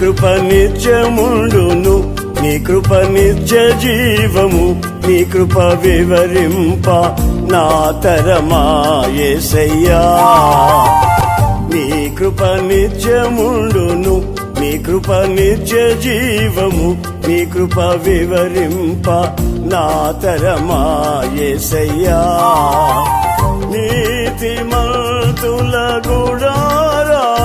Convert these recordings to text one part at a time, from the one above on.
కృప నిత్యముండును నీ కృప నిత్య జీవము నీ కృప వివరింప నా తరమాయసయ్యా నీ కృప నిత్యముండును నీ కృప నిత్య జీవము నీ కృప వివరింప నా తరమాయసయ్యా నీతి నీతిమంతుల గుడారాలలో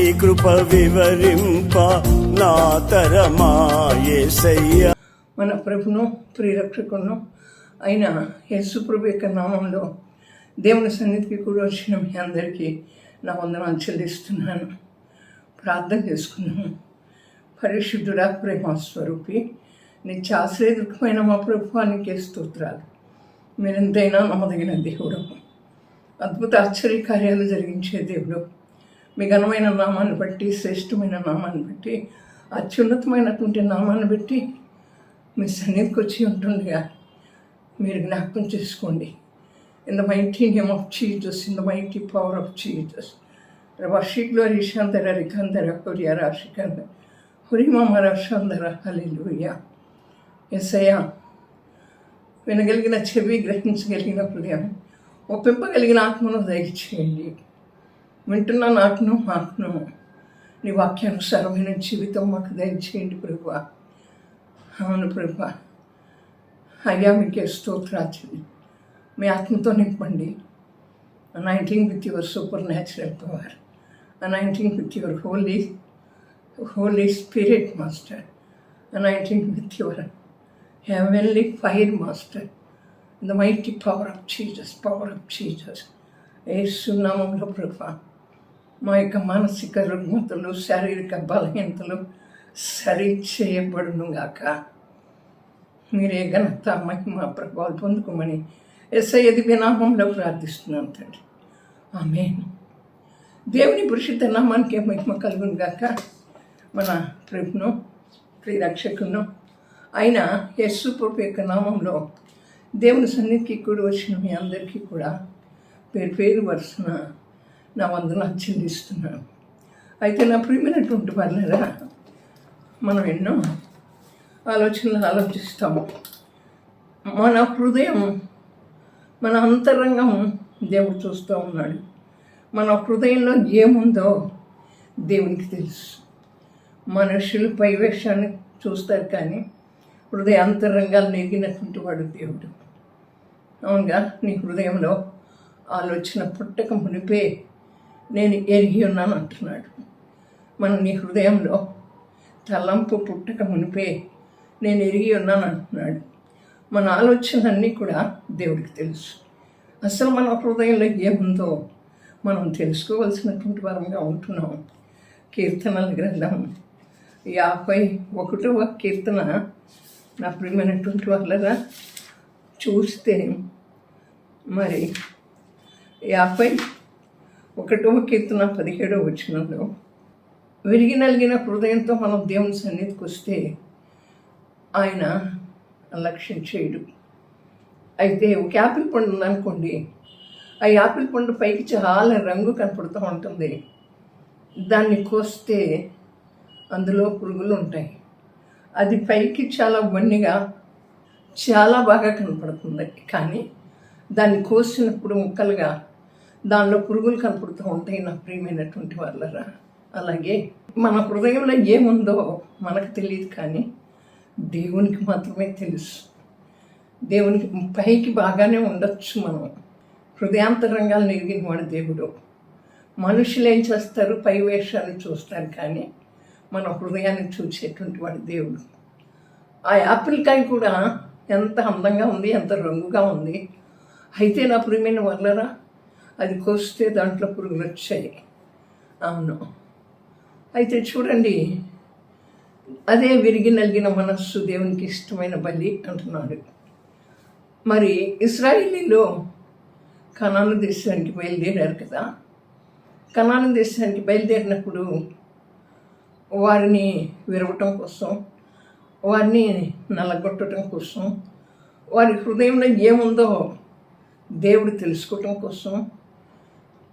నీ కృప వివరింప నా తరమా మన ప్రభును ప్రియరక్షకును అయిన యేసుప్రభు యొక్క నామంలో దేవుని సన్నిధికి కూడా వచ్చిన మీ అందరికీ నా వందనాలు చెల్లిస్తున్నాను. ప్రార్థన చేసుకున్నాను పరిశుద్ధుడా ప్రేమ స్వరూపి నిత్య చాశ్రయదుఖమైన మా ప్రభుత్వానికి స్తోత్రాలు. మీరెంతైనా నమ్మదగిన దేవుడు అద్భుత ఆశ్చర్య కార్యాలు జరిగించే దేవుడు. మీ ఘనమైన నామాన్ని బట్టి శ్రేష్టమైన నామాన్ని బట్టి అత్యున్నతమైనటువంటి నామాన్ని బట్టి మీ సన్నిధికి వచ్చి ఉంటుండగా మీరు జ్ఞాపకం చేసుకోండి. In the mighty name of Jesus in the mighty power of Jesus రషిక్లో రిషాంతర రికాంతర కొరియా రాశికంద హురిమామ రషాందర హలిలుయ ఎస్ఐయా వినగలిగిన చెవి గ్రహించగలిగిన హృదయం ఒప్పింపగలిగిన ఆత్మను దయచేయండి. వింటున్న నాకును ఆత్మను నీ వాక్యానుసారమైన జీవితం మాకు దయచేయండి ప్రభు. అవును ప్రభు. అయ్యా మీకే స్తోత్రాచరి మీ ఆత్మతో నింపండి. Anointing with your supernatural power anointing with your holy holy spirit master anointing with your heavenly fire master the mighty power of Jesus power of Jesus ఏ సున్నామంలో ప్రభా మా యొక్క మానసిక రుగ్మతలు శారీరక బలహీనతలు సరి చేయబడును గాక. మీరే ఘనత మహిమ ప్రభావాలు పొందుకోమని ఎస్ఐ ఎదిపి నామంలో ప్రార్థిస్తున్నాను తండ్రి. ఆమె దేవుని పురుషిత నామానికి మహిమ కలుగును గాక. మన ప్రభును ప్రియరక్షకును ఆయన యస్సు ప్రభు యొక్క నామంలో దేవుని సన్నిధికి కూడా వచ్చిన మీ అందరికీ కూడా పేరు పేరు వరుసన నా వందనాలు చెల్లిస్తున్నాను అయితే నా ప్రియమైనటువంటి వాళ్ళరా మనం ఎన్నో ఆలోచనలు ఆలోచిస్తాము. మన హృదయం మన అంతరంగం దేవుడు చూస్తూ ఉన్నాడు. మన హృదయంలో ఏముందో దేవునికి తెలుసు. మనుషులు పైవేషాన్ని చూస్తారు కానీ హృదయ అంతరంగాలు నెగినటువంటి వాడు దేవుడు. అవునుగా నీ హృదయంలో ఆలోచన పుట్టక మునిపే నేను ఎరిగి ఉన్నాను అంటున్నాడు. మన నీ హృదయంలో తలంపు పుట్టక మునిపే నేను ఎరిగి ఉన్నాను అంటున్నాడు. మన ఆలోచనలన్నీ కూడా దేవుడికి తెలుసు. అసలు మన హృదయంలో ఏముందో మనం తెలుసుకోవాల్సినటువంటి వారంగా ఉంటున్నాం. కీర్తనల గ్రంథం యాభై ఒకటవ కీర్తన నా ప్రియమైనటువంటి వాళ్ళగా చూస్తే మరి యాభై ఒకటవ కీర్తన పదిహేడవ వచనంలో విరిగి నలిగిన హృదయంతో మనం దేవుని సన్నిధికి వస్తే ఆయన లక్ష్యం చేయడు. అయితే ఒక యాపిల్ పండు ఉందనుకోండి ఆ యాపిల్ పండు పైకి చాలా రంగు కనపడుతూ ఉంటుంది. దాన్ని కోస్తే అందులో పురుగులు ఉంటాయి. అది పైకి చాలా వన్నిగా చాలా బాగా కనపడుతుంది. కానీ దాన్ని కోసినప్పుడు ముక్కలుగా దానిలో పురుగులు కనపడుతూ ఉంటాయి నా ప్రియమైనటువంటి వాళ్ళరా. అలాగే మన హృదయంలో ఏముందో మనకు తెలియదు కానీ దేవునికి మాత్రమే తెలుసు. దేవునికి పైకి బాగానే ఉండొచ్చు మనం. హృదయాంతరంగాలు నెరిగిన వాడు దేవుడు. మనుషులు ఏం చేస్తారు? పై వేషాలు చూస్తారు కానీ మన హృదయాన్ని చూసేటువంటి వాడు దేవుడు. ఆ యాపిల్కాయ కూడా ఎంత అందంగా ఉంది ఎంత రంగుగా ఉంది. అయితే నా ప్రియమైన వాళ్ళరా అది కోస్తే దాంట్లో పురుగులు వచ్చాయి. అవును. అయితే చూడండి అదే విరిగి నలిగిన మనస్సు దేవునికి ఇష్టమైన బలి అంటున్నాడు. మరి ఇస్రాయిలీలో కనాను దేశానికి బయలుదేరారు కదా. కనాను దేశానికి బయలుదేరినప్పుడు వారిని విరవటం కోసం వారిని నలగొట్టడం కోసం వారి హృదయంలో ఏముందో దేవుడు తెలుసుకోవటం కోసం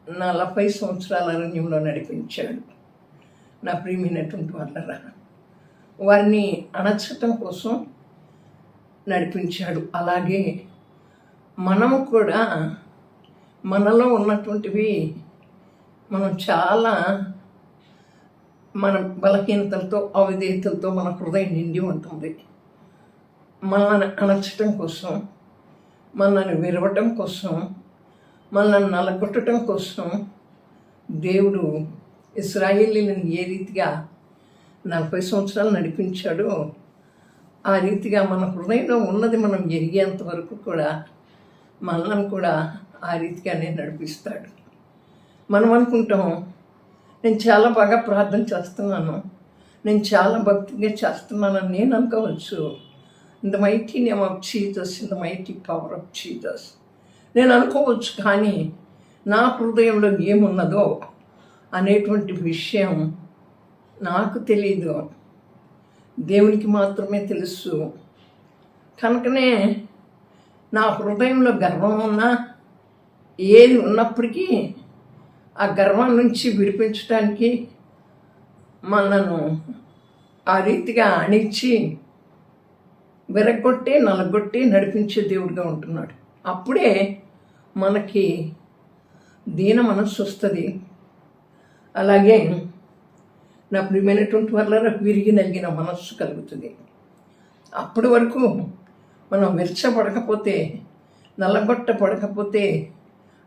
నలభై సంవత్సరాల అరణ్యంలో నడిపించాడు. నా ప్రియమైనటువంటి వాళ్ళరా వారిని అణచటం కోసం నడిపించాడు. అలాగే మనము కూడా మనలో ఉన్నటువంటివి మనం చాలా మన బలహీనతలతో అవిధేయతలతో మన హృదయం నిండి ఉంటుంది. మనల్ని అణచటం కోసం మనల్ని విరవటం కోసం మనల్ని నలగొట్టడం కోసం దేవుడు ఇస్రాయేలీలను ఏ రీతిగా నలభై సంవత్సరాలు నడిపించాడో ఆ రీతిగా మన హృదయంలో ఉన్నది మనం ఎరిగేంత వరకు కూడా మనల్ని కూడా ఆ రీతిగానే నడిపిస్తాడు. మనం అనుకుంటాం నేను చాలా బాగా ప్రార్థన చేస్తున్నాను. నేను చాలా భక్తిగా చేస్తున్నానని నేను అనుకోవచ్చు in the mighty name of Jesus in the mighty power of Jesus నేను అనుకోవచ్చు కానీ నా హృదయంలో ఏమున్నదో అనేటువంటి విషయం నాకు తెలియదు దేవునికి మాత్రమే తెలుసు. కనుకనే నా హృదయంలో గర్వం ఉన్నా ఏది ఉన్నప్పటికీ ఆ గర్వం నుంచి విడిపించడానికి మనను ఆ రీతిగా అణిచి విరగొట్టి నలగొట్టి నడిపించే దేవుడిగా ఉంటున్నాడు. అప్పుడే మనకి దీన మనస్సు వస్తుంది. అలాగే నా ప్రియమైనటువంటి వల్ల విరిగి నలిగిన మనస్సు కలుగుతుంది. అప్పటి వరకు మనం విరచబడకపోతే నల్లగొట్టపడకపోతే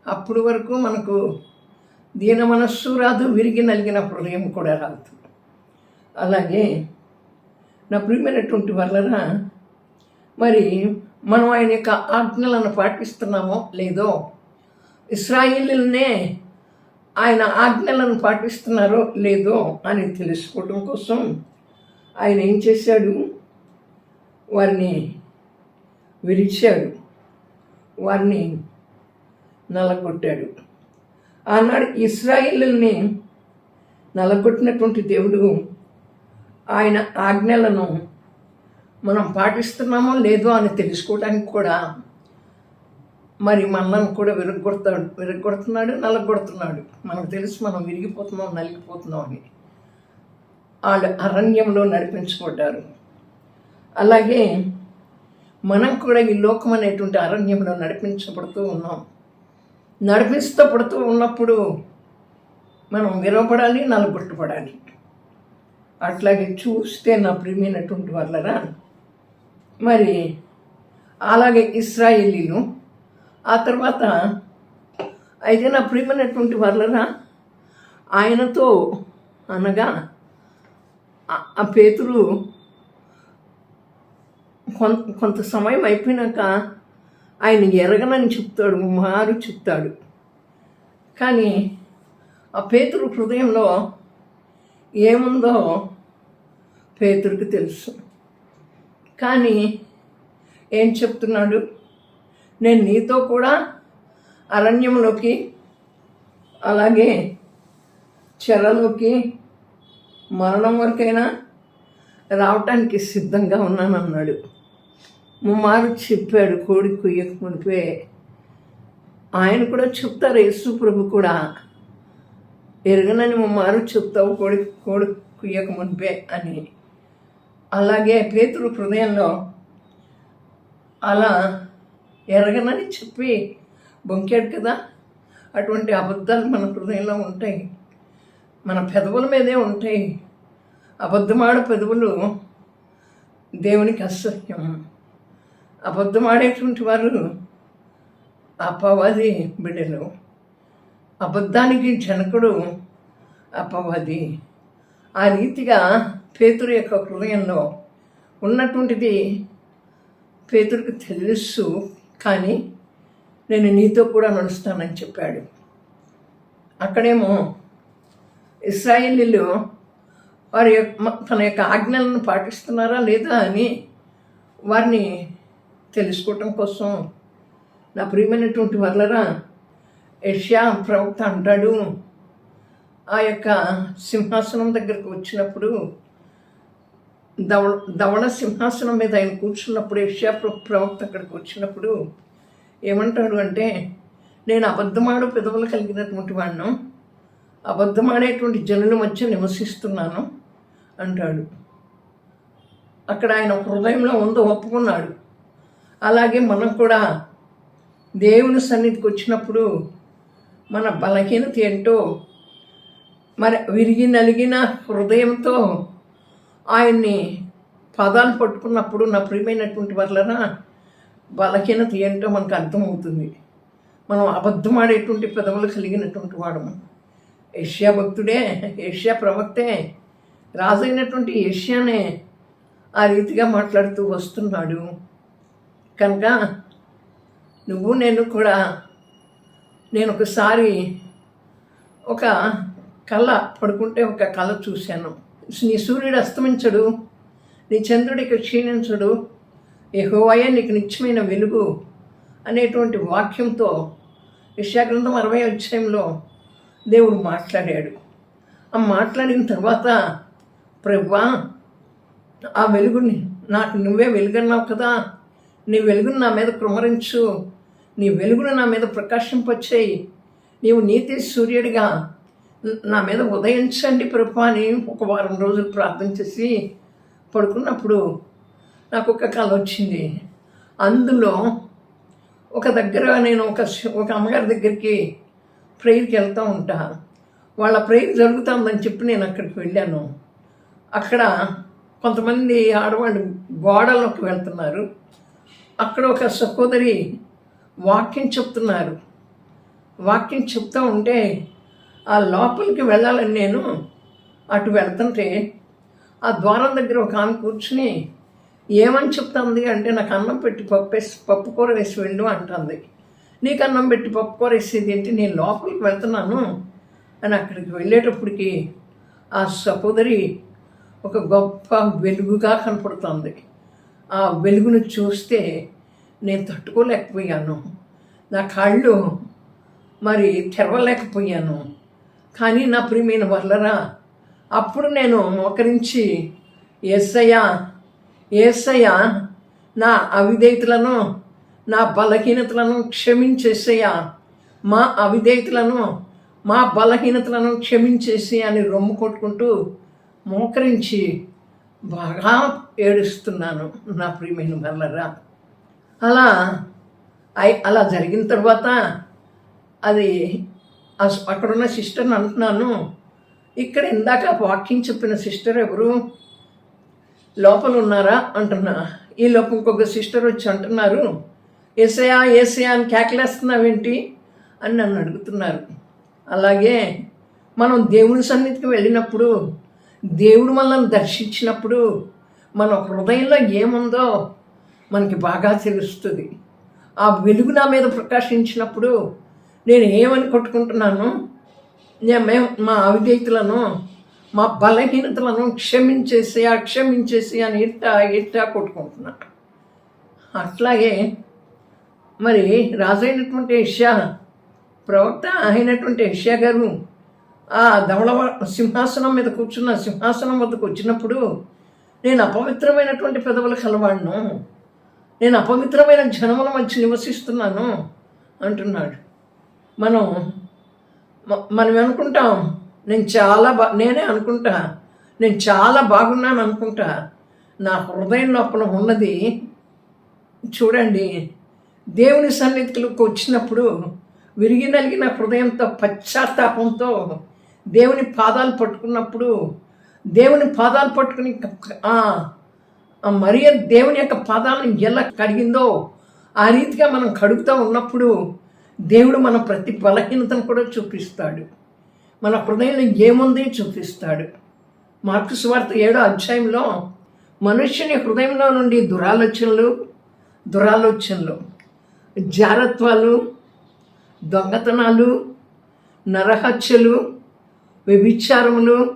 అప్పటి వరకు మనకు దీన మనస్సు రాదు విరిగి నలిగిన హృదయం కూడా రాదు. అలాగే నా ప్రియమైనటువంటి వల్లరా మరి మనం ఆయన యొక్క ఆజ్ఞలను పాటిస్తున్నామో లేదో ఇస్రాయిల్నే ఆయన ఆజ్ఞలను పాటిస్తున్నారో లేదో అని తెలుసుకోవడం కోసం ఆయన ఏం చేశాడు? వారిని విరిచాడు. వారిని నలగొట్టాడు. ఆనాడు ఇస్రాయిల్ని నలగొట్టినటువంటి దేవుడు ఆయన ఆజ్ఞలను మనం పాటిస్తున్నామో లేదో అని తెలుసుకోవడానికి కూడా మరి మనల్ని కూడా విరగొడతాడు విరగొడుతున్నాడు నలగొడుతున్నాడు. మనకు తెలుసు మనం విరిగిపోతున్నాం నలిగిపోతున్నాం అని. వాళ్ళు అరణ్యంలో నడిపించబడ్డారు అలాగే మనం కూడా ఈ లోకం అనేటువంటి అరణ్యంలో నడిపించబడుతూ ఉన్నాం. నడిపిస్తూ పడుతూ ఉన్నప్పుడు మనం విరవపడాలి నలగొట్టుపడాలి అట్లాగే చూస్తే నా ప్రియమైనటువంటి వాళ్ళరా మరి అలాగే ఇస్రాయేలీలు ఆ తర్వాత అయితే నా ప్రియమైనటువంటి వాళ్ళరా ఆయనతో అనగా ఆ- ఆ పేతురు కొంత కొంత సమయం అయిపోయినాక ఆయన ఎరగనని చెప్తాడు మారు చెప్తాడు. కానీ ఆ పేతురు హృదయంలో ఏముందో పేతురికి తెలుసు. కానీ ఏం చెప్తున్నాడు? నేను నీతో కూడా అరణ్యంలోకి అలాగే చెరలోకి మరణం వరకైనా రావటానికి సిద్ధంగా ఉన్నాను అన్నాడు ముమ్మారు చెప్పాడు కోడి కుయ్యకు మునిపే. ఆయన కూడా చెప్తారు యేసు ప్రభు కూడా. ఎరగనని ముమ్మారు చెప్తావు కోడి కోడి కుయ్యక మునిపే అని. అలాగే పేతురు హృదయంలో అలా ఎరగనని చెప్పి బొంకాడు కదా. అటువంటి అబద్ధాలు మన హృదయంలో ఉంటాయి. మన పెదవుల మీదే ఉంటాయి. అబద్ధమాడ పెదవులు దేవునికి అసహ్యం. అబద్ధమాడేటువంటి వారు అపవాది బిడ్డలు. అబద్ధానికి జనకుడు అపవాది. ఆ రీతిగా పేతురు యొక్క హృదయంలో ఉన్నటువంటిది పేతురికి తెలుసు కానీ నేను నీతో కూడా నడుస్తానని చెప్పాడు. అక్కడేమో ఇస్రాయేలీలు వారి యొక్క తన యొక్క ఆజ్ఞలను పాటిస్తున్నారా లేదా అని వారిని తెలుసుకోవటం కోసం నా ప్రియమైనటువంటి వల్లరా యష్యా ప్రవక్త అంటాడు ఆ యొక్క సింహాసనం దగ్గరకు వచ్చినప్పుడు దవ ధవళ సింహాసనం మీద ఆయన కూర్చున్నప్పుడు ఏషియా ప్రవక్త అక్కడికి వచ్చినప్పుడు ఏమంటాడు అంటే నేను అబద్ధమాడు పెదవులు కలిగినటువంటి వాడిను అబద్ధమాడేటువంటి జనుల మధ్య నివసిస్తున్నాను? అంటాడు. అక్కడ ఆయన హృదయంలో ఉందో ఒప్పుకున్నాడు. అలాగే మనం కూడా దేవుని సన్నిధికి వచ్చినప్పుడు మన బలహీనత ఏంటో మరి విరిగి నలిగిన హృదయంతో ఆయన్ని పదాలు పట్టుకున్నప్పుడు నా ప్రియమైనటువంటి వలన బలహీనత ఏంటో మనకు అర్థమవుతుంది. మనం అబద్ధం ఆడేటువంటి పెదవులు కలిగినటువంటి వాడము. ఏషియా భక్తుడే ఏషియా ప్రవక్తే రాజైనటువంటి ఏషియానే ఆ రీతిగా మాట్లాడుతూ వస్తున్నాడు. కనుక నువ్వు నేను కూడా నేను ఒకసారి ఒక కళ పడుకుంటే ఒక కళ చూశాను. నీ సూర్యుడు అస్తమించడు నీ చంద్రుడికి క్షీణించడు యెహోవాయే నీకు నిత్యమైన వెలుగు అనేటువంటి వాక్యంతో యశాగ్రంథం అరవై అధ్యాయంలో దేవుడు మాట్లాడాడు. ఆ మాట్లాడిన తర్వాత ప్రభువా ఆ వెలుగుని నాకు నువ్వే వెలుగన్నావు కదా నీ వెలుగును నా మీద కృమరించు నీ వెలుగును నా మీద ప్రకాశింపచ్చేయి నీవు నీతి సూర్యుడిగా నా మీద ఉదయించండి ప్రభు అని ఒక వారం రోజులు ప్రార్థన చేసి పడుకున్నప్పుడు నాకు ఒక కళ వచ్చింది. అందులో ఒక దగ్గర నేను ఒక ఒక అమ్మగారి దగ్గరికి ప్రేయర్కి వెళ్తూ ఉంటా. వాళ్ళ ప్రేయర్ జరుగుతుందని చెప్పి నేను అక్కడికి వెళ్ళాను. అక్కడ కొంతమంది ఆడవాళ్ళు గోడలోకి వెళ్తున్నారు. అక్కడ ఒక సహోదరి వాక్యం చెప్తున్నారు. వాక్యం చెప్తూ ఉంటే ఆ లోపలికి వెళ్ళాలని నేను అటు వెళ్తుంటే ఆ ద్వారం దగ్గర ఒక ఆమె కూర్చుని ఏమని చెప్తుంది? అంటే నాకు అన్నం పెట్టి పప్పు వేసి పప్పు కూర వేసి వెళ్ళు అంటుంది. నీకు అన్నం పెట్టి పప్పు కూర వేసేది ఏంటి? నేను లోపలికి వెళ్తున్నాను. అని అక్కడికి వెళ్ళేటప్పటికి ఆ సహోదరి ఒక గొప్ప వెలుగుగా కనపడుతుంది. ఆ వెలుగును చూస్తే నేను తట్టుకోలేకపోయాను. నా కాళ్ళు మరి తెరవలేకపోయాను. కానీ నా ప్రియమైన వల్లరా అప్పుడు నేను మోకరించి ఏసయ్యా ఏసయ్యా నా అవిధేయతలను నా బలహీనతలను క్షమించేసయ్యా. మా అవిధేయతలను మా బలహీనతలను క్షమించేసి అని రొమ్ము కొట్టుకుంటూ మోకరించి బాగా ఏడుస్తున్నాను నా ప్రియమైన వల్లరా అలా అలా జరిగిన తర్వాత అది అక్కడున్న సిస్టర్ని అంటున్నాను. ఇక్కడ ఇందాక వాక్యం చెప్పిన సిస్టర్ ఎవరు? లోపల ఉన్నారా? అంటున్నా. ఈ లోపల ఇంకొక సిస్టర్ వచ్చి అంటున్నారు. ఏసయా ఏసయా అని కేకలేస్తున్నావేంటి? అని నన్ను అడుగుతున్నారు. అలాగే మనం దేవుని సన్నిధికి వెళ్ళినప్పుడు దేవుడు మనల్ని దర్శించినప్పుడు మన హృదయంలో ఏముందో మనకి బాగా తెలుస్తుంది. ఆ వెలుగు నా మీద ప్రకాశించినప్పుడు నేను ఏమని కొట్టుకుంటున్నాను నేను మేము మా అవిధేయతలను మా బలహీనతలను క్షమించేసి అక్షమించేసి అని ఇట్టా ఇట్టా కొట్టుకుంటున్నా. అట్లాగే మరి రాజైనటువంటి ఇష్యా ప్రవక్త అయినటువంటి ఇష్యా గారు ఆ ధవళ సింహాసనం మీద కూర్చున్న సింహాసనం వద్దకు వచ్చినప్పుడు నేను అపవిత్రమైనటువంటి పెదవులు కలవాడును. నేను అపవిత్రమైన జనముల మధ్య నివసిస్తున్నాను అంటున్నాడు. మనం మనం అనుకుంటాం నేను చాలా బా నేనే అనుకుంటా నేను చాలా బాగున్నాను అనుకుంటా. నా హృదయం లోపల ఉన్నది చూడండి దేవుని సన్నిధిలోకి వచ్చినప్పుడు విరిగి నలిగిన హృదయంతో పశ్చాత్తాపంతో దేవుని పాదాలు పట్టుకున్నప్పుడు దేవుని పాదాలు పట్టుకుని మరియ దేవుని యొక్క పాదాలను ఎలా కడిగిందో ఆ రీతిగా మనం కడుగుతూ ఉన్నప్పుడు దేవుడు మన ప్రతి బలహీనతను కూడా చూపిస్తాడు. మన హృదయంలో ఏముంది చూపిస్తాడు. మార్కు సువార్త ఏడో అధ్యాయంలో మనుష్యుని హృదయంలో నుండి దురాలోచనలు దురాలోచనలు జారత్వాలు దొంగతనాలు నరహత్యలు వ్యభిచారములు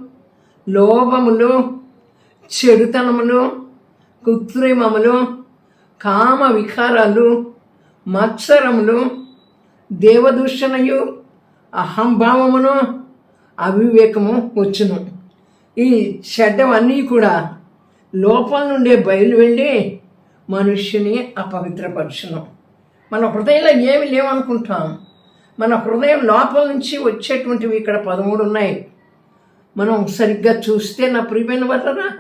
లోభములు చెడుతనములు కృత్రిమములు కామ వికారాలు మత్సరములు దేవదూషణయు అహంభావమును అవివేకము వచ్చును. ఈ చెడ్డవన్నీ కూడా లోపల నుండే బయలు వెళ్ళి మనుష్యుని అపవిత్రపరచును. మన హృదయంలో ఏమి లేవనుకుంటాం. మన హృదయం లోపల నుంచి వచ్చేటువంటివి ఇక్కడ పదమూడు ఉన్నాయి. మనం సరిగ్గా చూస్తే నా ప్రియమైన వల్లరా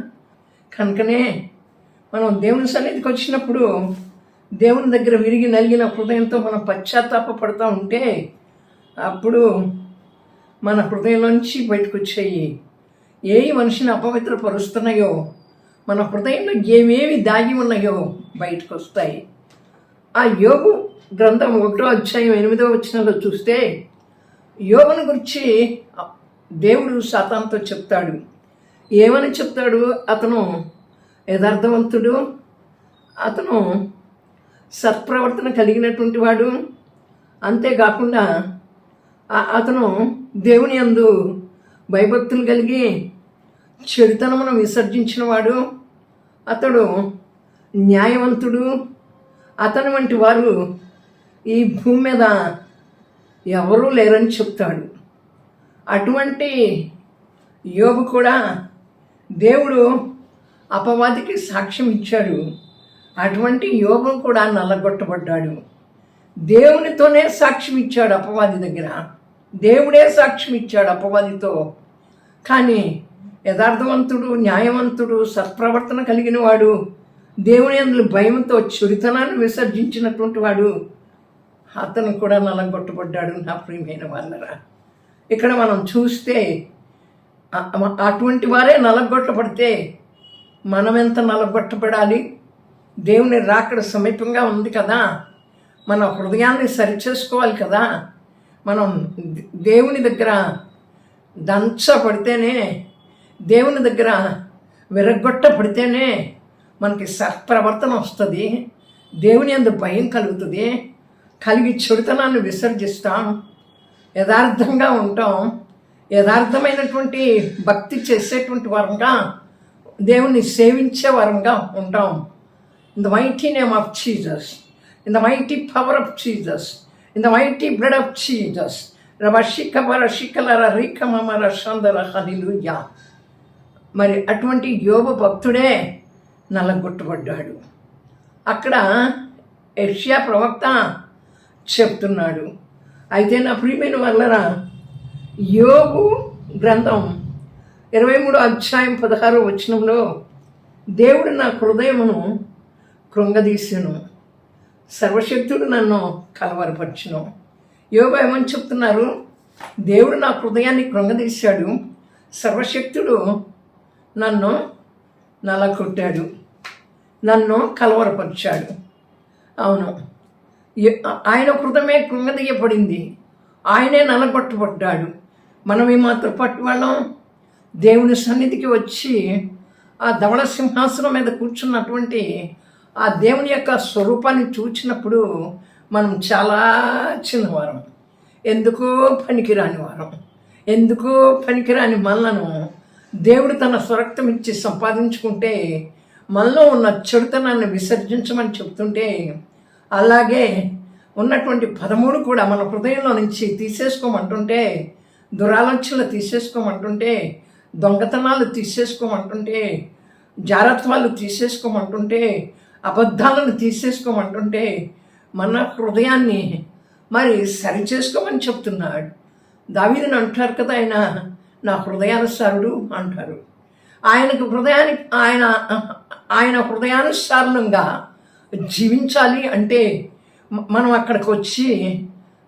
కనుకనే మనం దేవుని సన్నిధికి వచ్చినప్పుడు దేవుని దగ్గర విరిగి నలిగిన హృదయంతో మనం పశ్చాత్తాప పడుతూ ఉంటే అప్పుడు మన హృదయంలోంచి బయటకు వచ్చాయి ఏ మనిషిని అపవిత్రపరుస్తున్నాయో మన హృదయంలో ఏమేమి దాగి ఉన్నాయో బయటకు వస్తాయి ఆ యోగు గ్రంథం ఒకటో అధ్యాయం ఎనిమిదో వచనంలో చూస్తే యోగుని గురించి దేవుడు శాతాంతో చెప్తాడు. ఏమని చెప్తాడు? అతను యథార్థవంతుడు. అతను సత్ప్రవర్తన కలిగినటువంటి వాడు. అంతేకాకుండా అతను దేవుని యందు భయభక్తులు కలిగి చెడుతనమును విసర్జించిన వాడు. అతడు న్యాయవంతుడు. అతని వంటి వారు ఈ భూమి మీద ఎవరూ లేరని చెప్తాడు. అటువంటి యోగు కూడా దేవుడు అపవాదికి సాక్ష్యం ఇచ్చాడు. అటువంటి యోగం కూడా నల్లగొట్టబడ్డాడు. దేవునితోనే సాక్ష్యం ఇచ్చాడు అపవాది దగ్గర. దేవుడే సాక్ష్యం ఇచ్చాడు అపవాదితో. కానీ యథార్థవంతుడు న్యాయవంతుడు సత్ప్రవర్తన కలిగిన వాడు దేవుని అందులో భయంతో చురితనాన్ని విసర్జించినటువంటి వాడు అతను కూడా నలగొట్టబడ్డాడు నా ప్రియమైన వాళ్ళరా ఇక్కడ మనం చూస్తే అటువంటి వారే నలగొట్టబడితే మనం ఎంత నలగొట్టబడాలి దేవుని రాకడ సమీపంగా ఉంది కదా. మన హృదయాన్ని సరిచేసుకోవాలి కదా. మనం దేవుని దగ్గర దంచబడితేనే దేవుని దగ్గర విరగొట్టబడితేనే మనకి సత్ప్రవర్తన వస్తుంది. దేవుని అందు భయం కలుగుతుంది. కలిగి చెడుతనాన్ని విసర్జిస్తాం. యథార్థంగా ఉంటాం. యథార్థమైనటువంటి భక్తి చేసేటువంటి వరంగా దేవుని సేవించే వరంగా ఉంటాం. In the mighty name of Jesus in the mighty power of Jesus in the mighty blood of Jesus రవశిక వరశికల రీకమర సందర హలిలుయా మరి అటువంటి యోగ భక్తుడే నలగొట్టబడ్డాడు. అక్కడ యష్యా ప్రవక్త చెప్తున్నాడు. అయితే నా ప్రియమైన వల్లరా యోగు గ్రంథం ఇరవై మూడు అధ్యాయం పదహారు వచనంలో దేవుడు నా హృదయమును కృంగదీసెను. సర్వశక్తుడు నన్ను కలవరపరచును. యోగా ఏమని చెప్తున్నారు? దేవుడు నా హృదయాన్ని కృంగదీశాడు. సర్వశక్తుడు నన్ను నలకొట్టాడు నన్ను కలవరపరిచాడు. అవును. ఆయన హృదయమే కృంగదీయబడింది. ఆయనే నలగొట్టబడ్డాడు. మనం ఏమాత్రం పట్టువాళ్ళం దేవుని సన్నిధికి వచ్చి ఆ ధవళ సింహాసనం మీద కూర్చున్నటువంటి ఆ దేవుని యొక్క స్వరూపాన్ని చూచినప్పుడు మనం చాలా చిన్నవారం. ఎందుకో పనికిరాని వారం. ఎందుకో పనికిరాని మనలను దేవుడు తన స్వరక్తం ఇచ్చి సంపాదించుకుంటే మనలో ఉన్న చెడుతనాన్ని విసర్జించమని చెప్తుంటే అలాగే ఉన్నటువంటి పదమూడు కూడా మన హృదయంలో నుంచి తీసేసుకోమంటుంటే దురాలోచనలు తీసేసుకోమంటుంటే దొంగతనాలు తీసేసుకోమంటుంటే జారత్వాలు తీసేసుకోమంటుంటే అబద్ధాలను తీసేసుకోమంటుంటే మన హృదయాన్ని మరి సరిచేసుకోమని చెప్తున్నాడు. దావీదని అంటారు కదా ఆయన నా హృదయానుసారుడు అంటారు. ఆయనకు హృదయానికి ఆయన ఆయన హృదయానుసారణంగా జీవించాలి అంటే మనం అక్కడికి వచ్చి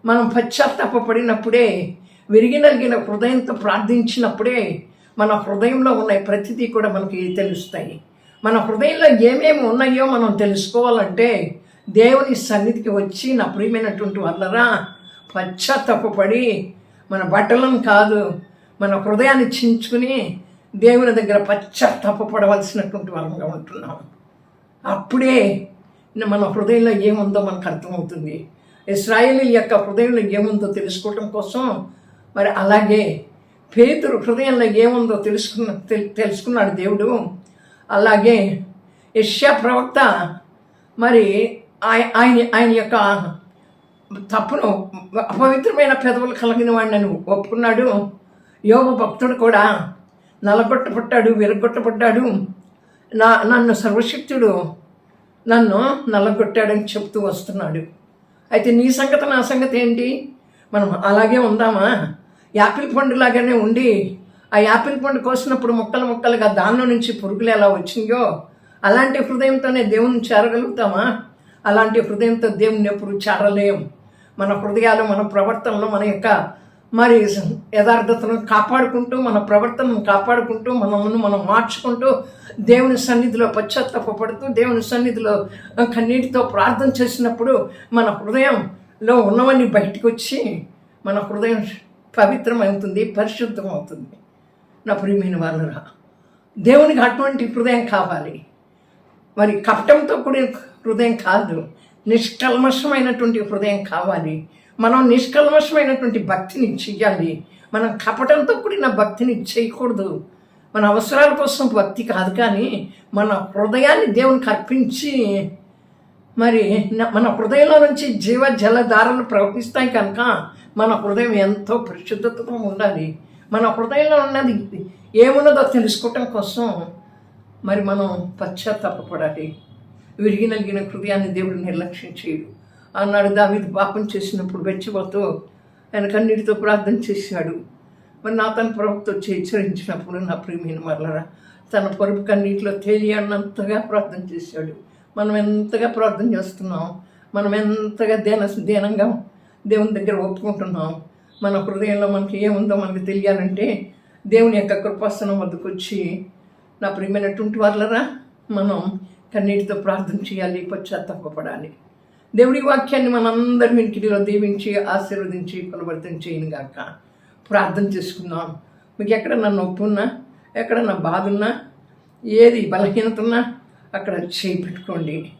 మనం పశ్చాత్తాపడినప్పుడే విరిగి నలిగిన హృదయంతో ప్రార్థించినప్పుడే మన హృదయంలో ఉన్న ప్రతిదీ కూడా మనకి తెలుస్తాయి. మన హృదయంలో ఏమేమి ఉన్నాయో మనం తెలుసుకోవాలంటే దేవుని సన్నిధికి వచ్చి నా ప్రియమైనటువంటి వాళ్ళరా పశ్చాత్తపడి మన బట్టలను కాదు మన హృదయాన్ని చించుకుని దేవుని దగ్గర పశ్చాత్తాపడవలసినటువంటి వాళ్ళంగా ఉంటున్నాం. అప్పుడే మన హృదయంలో ఏముందో మనకు అర్థమవుతుంది. ఇస్రాయేలీ యొక్క హృదయంలో ఏముందో తెలుసుకోవటం కోసం మరి అలాగే పేతురు హృదయంలో ఏముందో తెలుసుకున్న తెల్- తెలుసుకున్నాడు దేవుడు. అలాగే యష్యా ప్రవక్త మరి ఆయన ఆయన యొక్క తప్పును అపవిత్రమైన పెదవులు కలిగిన వాడిని ఒప్పుకున్నాడు. యోగ భక్తుడు కూడా నలగొట్టబడ్డాడు విరగొట్టబడ్డాడు. నా నన్ను సర్వశక్తుడు నన్ను నల్లగొట్టాడని చెప్తూ వస్తున్నాడు. అయితే నీ సంగతి నా సంగతి ఏంటి? మనం అలాగే ఉందామా? యాపిల్ పండులాగానే ఉండి ఆ యాపిల్ పండు కోసినప్పుడు ముక్కలు ముక్కలుగా దానిలో నుంచి పురుగులు ఎలా వచ్చినాయో అలాంటి హృదయంతోనే దేవుని చేరగలుగుతామా? అలాంటి హృదయంతో దేవుని ఎప్పుడు చేరలేం. మన హృదయాలు మన ప్రవర్తనలో మన యొక్క మరి యథార్థతను కాపాడుకుంటూ మన ప్రవర్తనను కాపాడుకుంటూ మనల్ని మనం మార్చుకుంటూ దేవుని సన్నిధిలో పశ్చాత్తాపడుతూ దేవుని సన్నిధిలో కన్నీటితో ప్రార్థన చేసినప్పుడు మన హృదయంలో ఉన్నవన్నీ బయటకు వచ్చి మన హృదయం పవిత్రమవుతుంది పరిశుద్ధమవుతుంది. నా ప్రియమైన వాళ్ళరా దేవునికి అటువంటి హృదయం కావాలి. మరి కపటంతో కూడిన హృదయం కాదు నిష్కల్మషమైనటువంటి హృదయం కావాలి. మనం నిష్కల్మషమైనటువంటి భక్తిని చెయ్యాలి. మనం కపటంతో కూడిన భక్తిని చేయకూడదు మన అవసరాల కోసం భక్తి కాదు కానీ మన హృదయాన్ని దేవునికి అర్పించి మరి మన హృదయంలో నుంచి జీవ జలధారలు ప్రవహిస్తాయి కనుక మన హృదయం ఎంతో పరిశుద్ధతతో ఉండాలి. మన హృదయంలో ఉన్నది ఏమున్నదో తెలుసుకోవటం కోసం మరి మనం పశ్చాత్తాపడాలి విరిగి నలిగిన హృదయాన్ని దేవుడు నిర్లక్ష్యం చేయడు. అన్నాడు దావిది పాపం చేసినప్పుడు వెచ్చబోతో ఆయన కన్నీటితో ప్రార్థన చేశాడు. మరి నా తన ప్రభుత్వం వచ్చి హెచ్చరించినప్పుడు నా ప్రియమైన మరలరా తన పొరుపు కన్నీటిలో తెలియనంతగా ప్రార్థన చేశాడు. మనం ఎంతగా ప్రార్థన చేస్తున్నాం మనం ఎంతగా దేన దీనంగా దేవుని దగ్గర ఒప్పుకుంటున్నాం మన హృదయంలో మనకి ఏముందో మనకు తెలియాలంటే దేవుని యొక్క కృపాసనం వద్దకు వచ్చి నా ప్రియమైనటువంటి వాళ్ళరా మనం కన్నీటితో ప్రార్థన చేయాలి పశ్చాత్తాపడాలి దేవుడి వాక్యాన్ని మనందరి వినికిడిలో దీవించి ఆశీర్వదించి ఫలవర్తం చేయను గాక ప్రార్థన చేసుకుందాం. మీకు నా నొప్పి ఉన్నా నా బాధ ఉన్నా ఏది బలహీనత ఉన్నా అక్కడ చేయి పెట్టుకోండి.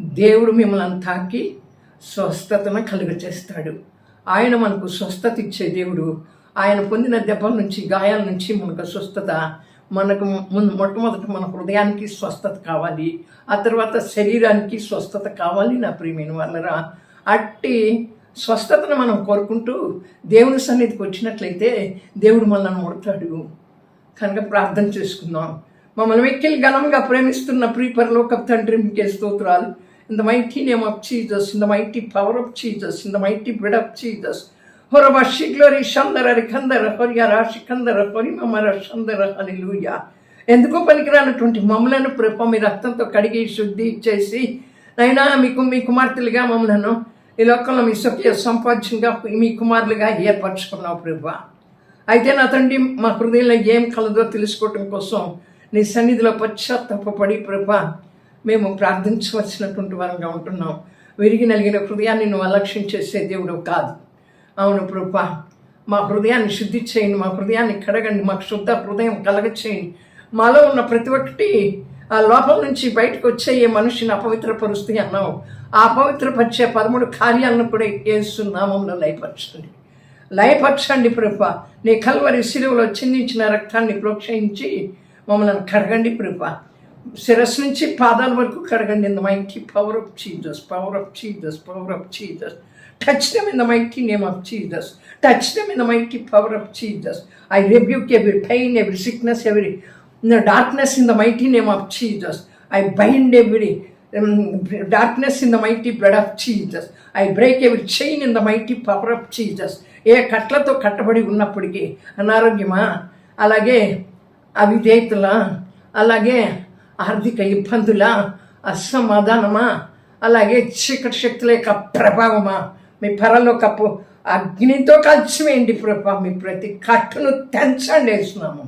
దేవుడు మిమ్మల్ని తాకి స్వస్థతను కలుగచేస్తాడు ఆయన మనకు స్వస్థత ఇచ్చే దేవుడు. ఆయన పొందిన దెబ్బల నుంచి గాయాల నుంచి మనకు స్వస్థత. మనకు ముందు మొట్టమొదట మన హృదయానికి స్వస్థత కావాలి. ఆ తర్వాత శరీరానికి స్వస్థత కావాలి నా ప్రియమైన వాళ్ళరా. అట్టి స్వస్థతను మనం కోరుకుంటూ దేవుని సన్నిధికి వచ్చినట్లయితే దేవుడు మనల్ని ముడతాడు. కనుక ప్రార్థన చేసుకుందాం. మమ్మల్ని వెక్కిలి ఘనంగా ప్రేమిస్తున్న ప్రీపరలోక తండ్రి మీకే స్తోత్రాలు. In the mighty name of Jesus, in the mighty power of Jesus in the mighty blood of Jesus. హొరబ షిగ్లోరి షందర రిఖందర హొరియర షికందర హొరిమమర షందర హలిలూయ ఎందుకో పనికిరానటువంటి మమ్మలను ప్రభ మీ రక్తంతో కడిగి శుద్ధి చేసి నైనా మీకు మీ కుమార్తెలుగా మమ్మలను ఈ లోకంలో మీ స్వకీయ సంపాద్యంగా మీ కుమారులుగా ఏర్పరచుకున్నావు ప్రభా అయితే నా తండ్రి మా హృదయంలో ఏం కలదో తెలుసుకోవటం కోసం నీ సన్నిధిలో పశ్చాత్తాపడి ప్రభా మేము ప్రార్థించవలసినటువంటి వారంగా ఉంటున్నాం. విరిగి నలిగిన హృదయాన్ని నువ్వు అలక్ష్యం చేసే దేవుడు కాదు. అవును ప్రభా మా హృదయాన్ని శుద్ధి చేయండి మా హృదయాన్ని కడగండి మాకు శుద్ధ హృదయం కలగ చేయండి మాలో ఉన్న ప్రతి ఒక్కటి ఆ లోపల నుంచి బయటకు వచ్చే ఏ మనిషిని అపవిత్రపరుస్తూ అన్నావు. ఆ అపవిత్రపరిచే పదమూడు కార్యాలను కూడా ఏసునామంలో లయపరచండి. లయపరచండి ప్రభ. నీ కల్వరి శిలువలో చిందించిన రక్తాన్ని ప్రోక్షయించి మమ్మల్ని కడగండి ప్రభ. శిరస్సు నుంచి పాదాల వరకు కడగండి in the mighty power of Jesus power of Jesus power of Jesus touch them in the mighty name of Jesus touch them in mighty power of Jesus I rebuke every pain every sickness every darkness in the mighty name of Jesus I bind every darkness in the mighty blood of Jesus I break every chain in the mighty power of Jesus ఏ కట్లతో కట్టబడి ఉన్నప్పటికీ అనారోగ్యమా? అలాగే అవి అవిధేయతల? అలాగే ఆర్థిక ఇబ్బందుల అసమాధానమా? అలాగే చీకటి శక్తుల యొక్క ప్రభావమా? మీ పరలోకపు అగ్నితో కలిసివేయండి ప్రభా. మీ ప్రతి కట్టును తెంచండి వేస్తున్నాము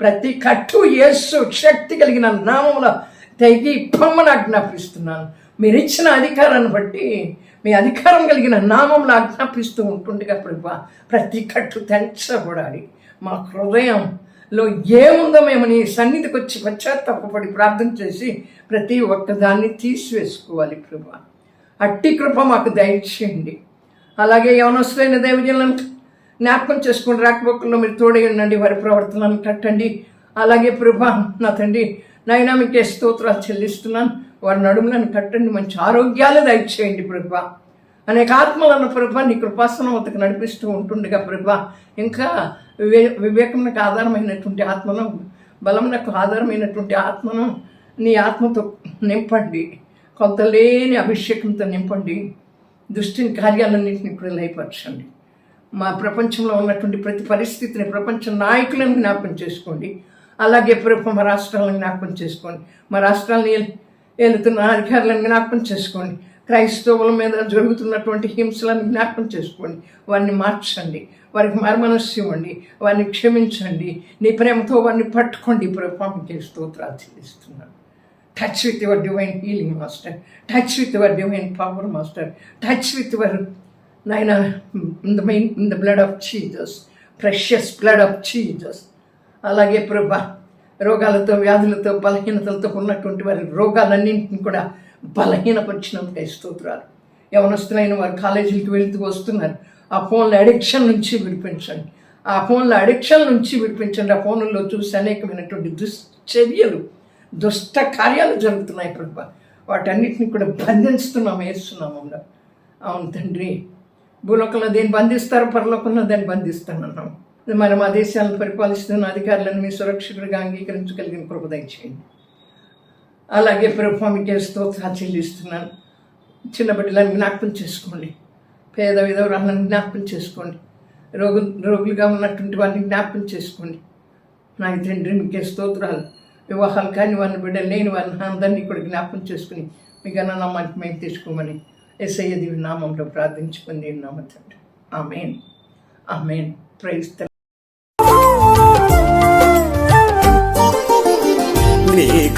ప్రతి కట్టు యేసు శక్తి కలిగిన నామంలో తెగి పొమ్మని ఆజ్ఞాపిస్తున్నాను. మీరు ఇచ్చిన అధికారాన్ని బట్టి మీ అధికారం కలిగిన నామంలో ఆజ్ఞాపిస్తూ ఉంటుండగా ప్రభా ప్రతి కట్టు తెంచబడాలి. మా హృదయం లో ఏముందో మేము నీ సన్నిధికి వచ్చి పశ్చాత్తాపడి ప్రార్థన చేసి ప్రతి ఒక్కదాన్ని తీసివేసుకోవాలి కృప అట్టి కృప మాకు దయచేయండి. అలాగే యవనస్తులైన దైవజనులను జ్ఞాపకం చేసుకుని రాకపోకుండా మీరు తోడై ఉండండి వారి ప్రవర్తనను కట్టండి అలాగే ప్రభా నా తండ్రి నైనా మీకే స్తోత్రాలు చెల్లిస్తున్నాను. వారి నడుములను కట్టండి మంచి ఆరోగ్యాలు దయచేయండి ప్రభా. అనేక ఆత్మలను ప్రభా నీ కృపాసనం వద్దకు నడిపిస్తూ ఉంటుండగా ప్రభా ఇంకా వివే వివేకమునకు ఆధారమైనటువంటి ఆత్మను బలమునకు ఆధారమైనటువంటి ఆత్మను నీ ఆత్మతో నింపండి. కొంత లేని అభిషేకంతో నింపండి. దృష్టిని కార్యాలన్నింటినీ కూడా లయపరచండి. మా ప్రపంచంలో ఉన్నటువంటి ప్రతి పరిస్థితిని ప్రపంచ నాయకులను జ్ఞాపకం చేసుకోండి. అలాగే ప్రభు మా రాష్ట్రాలను జ్ఞాపకం చేసుకోండి. మా రాష్ట్రాలను ఏలుతున్న అధికారులను జ్ఞాపకం చేసుకోండి. క్రైస్తవుల మీద జరుగుతున్నటువంటి హింసలను జ్ఞాపకం చేసుకోండి. వారిని మార్చండి. వారికి మరమనస్సు ఇవ్వండి. వారిని క్షమించండి. నీ ప్రేమతో వారిని పట్టుకోండి. ప్రభావం చేస్తూ ప్రార్థిస్తున్నాను touch with your divine healing master touch with your divine power master touch with your నాయన in the name in the blood of Jesus precious blood of Jesus అలాగే ప్రభా రోగాలతో వ్యాధులతో బలహీనతలతో ఉన్నటువంటి వారి రోగాలన్నింటిని కూడా బలహీనపరిచినందుకు స్తోత్రాలు. యవనస్తులైన వారు కాలేజీలకు వెళ్తూ వస్తున్నారు. ఆ ఫోన్ల అడిక్షన్ నుంచి విడిపించండి. ఆ ఫోన్ల అడిక్షన్ నుంచి విడిపించండి. ఆ ఫోన్లలో చూసి అనేకమైనటువంటి దుశ్చర్యలు దుష్ట కార్యాలు జరుగుతున్నాయి ప్రభు. వాటన్నిటిని కూడా బంధిస్తున్నాం వేస్తున్నాము అవును తండ్రి. భూలోకంలో దేన్ని బంధిస్తారో పరలోకంలో దాన్ని బంధిస్తానన్నాం. మరి మా దేశాలను పరిపాలిస్తున్న అధికారులను మీ సురక్షితుడిగా అంగీకరించగలిగిన కృప దయచేయండి. అలాగే ప్రభు మీకే చెల్లిస్తున్నాను. చిన్న బిడ్డలను జ్ఞాపకం చేసుకోండి. పేద విధవరాలను జ్ఞాపకం చేసుకోండి. రోగు రోగులుగా ఉన్నటువంటి వారిని జ్ఞాపకం చేసుకోండి. నా తండ్రి మీకే స్తోత్రాలు. వివాహాలు కాని వారిని బిడ్డలు లేని వారిని అందరినీ కూడా జ్ఞాపకం చేసుకుని మీ గణనామానికి మేము తెచ్చుకోమని ఎస్ఐ దేవి నామంలో ప్రార్థించుకుంది నామ తండ్రి. ఆమెన్. ఆమెన్. ప్రైజ్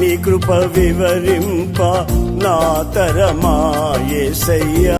నీ కృప వివరింప నా తరమా